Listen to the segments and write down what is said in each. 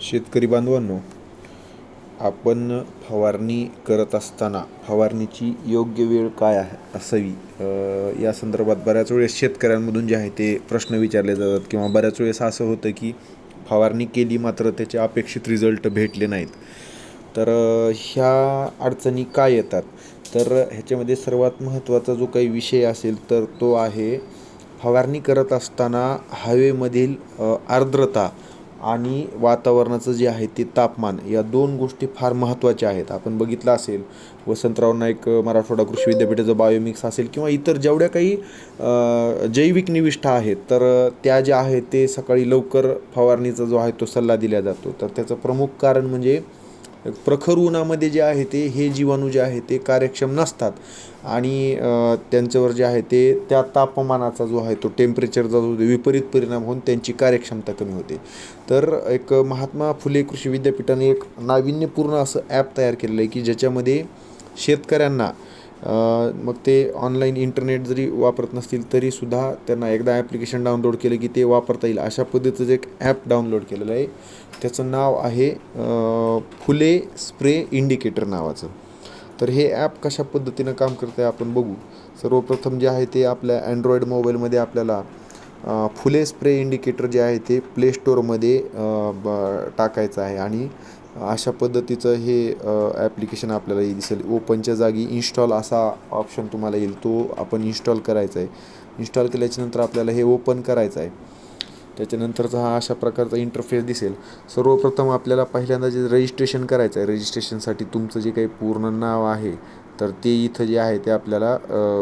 शेतकरी बांधवांनो आपण फवारणी करत असताना फवारणीची योग्य वेळ काय असावी? या संदर्भात बऱ्याच वेळेस शेतकऱ्यांमधून जे आहे ते प्रश्न विचारले जातात किंवा बऱ्याच वेळेस असं होतं की फवारणी केली मात्र त्याचे अपेक्षित रिझल्ट भेटले नाहीत. तर ह्या अडचणी काय येतात? तर ह्याच्यामध्ये सर्वात महत्त्वाचा जो काही विषय असेल तर तो आहे फवारणी करत असताना हवेमधील आर्द्रता आणि वातावरणाचं जे आहे ते तापमान या दोन गोष्टी फार महत्त्वाच्या आहेत. आपण बघितलं असेल वसंतराव नाईक मराठवाडा कृषी विद्यापीठाचं बायोमिक्स असेल किंवा इतर जेवढ्या काही जैविक निविष्ठा आहेत तर त्या ज्या आहेत ते सकाळी लवकर फवारणीचा जो आहे तो सल्ला दिला जातो. तर त्याचं प्रमुख कारण म्हणजे प्रखर उन्हामध्ये जे आहे ते हे जीवाणू जे आहे ते कार्यक्षम नसतात. आणि त्यांच्यावर जे आहे ते त्या तापमानाचा जो आहे तो टेम्परेचरचा जो विपरीत परिणाम होऊन त्यांची कार्यक्षमता कमी होते. तर एक महात्मा फुले कृषी विद्यापीठाने एक नाविन्यपूर्ण असं ॲप तयार केलेलं आहे की ज्याच्यामध्ये शेतकऱ्यांना मग ते ऑनलाईन इंटरनेट जरी वापरत नसतील तरीसुद्धा त्यांना एकदा ॲप्लिकेशन डाउनलोड केलं की ते वापरता येईल. अशा पद्धतीचं एक ॲप डाउनलोड केलेलं आहे. त्याचं नाव आहे फुले स्प्रे इंडिकेटर नावाचं. तर हे ॲप कशा पद्धतीनं काम करतं आहे आपण बघू. सर्वप्रथम जे आहे ते आपल्या अँड्रॉईड मोबाईलमध्ये आपल्याला फुले स्प्रे इंडिकेटर जे आहे ते प्ले स्टोअरमध्ये ब टाकायचं आहे. आणि अशा पद्धतीचं हे ॲप्लिकेशन आपल्याला दिसेल. ओपनच्या जागी इन्स्टॉल असा ऑप्शन तुम्हाला येईल. तो आपण इन्स्टॉल करायचा आहे इन्स्टॉल केल्याच्यानंतर आपल्याला हे ओपन करायचं आहे त्याच्यानंतरचा हा अशा प्रकारचा इंटरफेस दिसेल. सर्वप्रथम आपल्याला पहिल्यांदा जे रजिस्ट्रेशन करायचं आहे रजिस्ट्रेशनसाठी तुमचं जे काही पूर्ण नाव आहे तर ते इथं जे आहे ते आपल्याला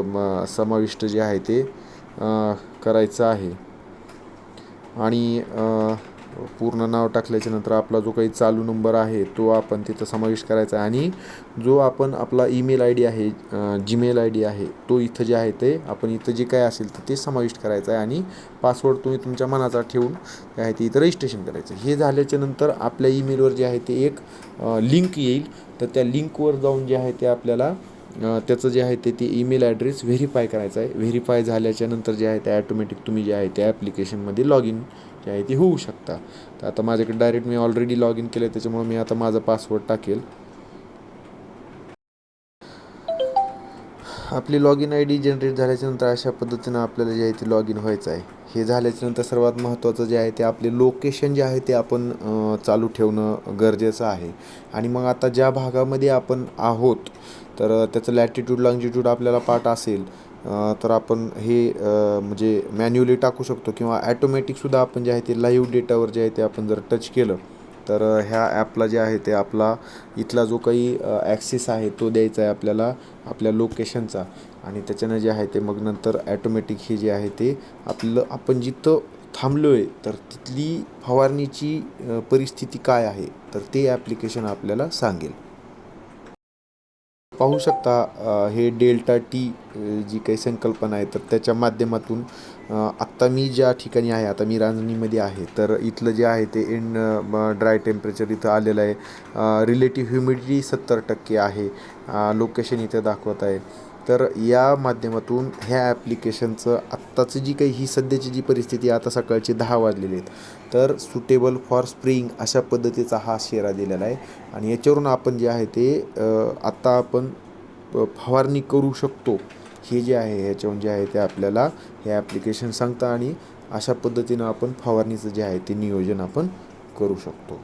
म, समाविष्ट जे आहे ते करायचं आहे. आणि पूर्ण नाव टाकल्याच्यानंतर आपला जो काही चालू नंबर आहे तो आपण तिथं समाविष्ट करायचा आहे. आणि जो आपण आपला ईमेल आय डी आहे जीमेल आय डी आहे तो इथं जे आहे ते आपण इथं जे काय असेल तर ते समाविष्ट करायचं आहे. आणि पासवर्ड तुम्ही तुमच्या मनाचा ठेवून काय आहे ते इथं रजिस्ट्रेशन करायचं हे झाल्याच्यानंतर आपल्या ईमेलवर जे आहे ते एक लिंक येईल. तर त्या लिंकवर जाऊन जे आहे ते आपल्याला त्याचं जे आहे ते ते ईमेल ॲड्रेस व्हेरीफाय करायचा आहे. व्हेरीफाय झाल्याच्यानंतर जे आहे ते ॲटोमॅटिक तुम्ही जे आहे त्या ॲप्लिकेशनमध्ये लॉग इन जे आहे ती होऊ शकता. तर आता माझ्याकडे डायरेक्ट मी ऑलरेडी लॉग इन केलं आहे त्याच्यामुळे मी आता माझा पासवर्ड टाकेल. आपली log in I D generate झाल्याच्यानंतर अशा पद्धतीनं आपल्याला जे आहे ते लॉग इन व्हायचं आहे. हे झाल्याच्यानंतर सर्वात महत्त्वाचं जे आहे ते आपले लोकेशन जे आहे ते आपण चालू ठेवणं गरजेचं आहे. आणि मग आता ज्या भागामध्ये आपण आहोत तर त्याचं लॅटिट्यूड लॉन्जिट्यूड आपल्याला पाठ असेल तर आपण हे म्हणजे मॅन्युअली टाकू शकतो किंवा ॲटोमॅटिकसुद्धा आपण जे आहे ते लाईव्ह डेटावर जे आहे ते आपण जर टच केलं तर ह्या ॲपला जे आहे ते आपला इथला जो काही ॲक्सेस आहे तो द्यायचा आहे आपल्याला आपल्या लोकेशनचा आणि त्याच्यानं जे आहे ते मग नंतर ॲटोमॅटिक हे जे आहे ते आपलं आपण जिथं थांबलो आहे तर तिथली फवारणीची परिस्थिती काय आहे तर ते ॲप्लिकेशन आपल्याला सांगेल. पाहू शकता हे डेल्टा टी जी काही संकल्पना आहे तर त्याच्या माध्यमातून आत्ता मी ज्या ठिकाणी आहे आता मी रांजणीमध्ये आहे तर इथलं जे आहे ते इन ड्राय टेम्परेचर इथं आलेलं आहे. रिलेटिव्ह ह्युमिडिटी सत्तर टक्के आहे. लोकेशन इथं दाखवत आहे. तर या माध्यमातून ह्या ॲप्लिकेशनचं आत्ताचं जी काही ही सध्याची जी परिस्थिती आता सकाळची दहा वाजलेली आहेत. तर सुटेबल फॉर स्प्रिंग अशा पद्धतीचा हा शेरा दिलेला आहे. आणि याच्यावरून आपण जे आहे ते आत्ता आपण फवारणी करू शकतो. हे जे आहे ह्याच्यावरून जे आहे ते आपल्याला हे ॲप्लिकेशन सांगतं आणि अशा पद्धतीनं आपण फवारणीचं जे आहे ते नियोजन आपण करू शकतो.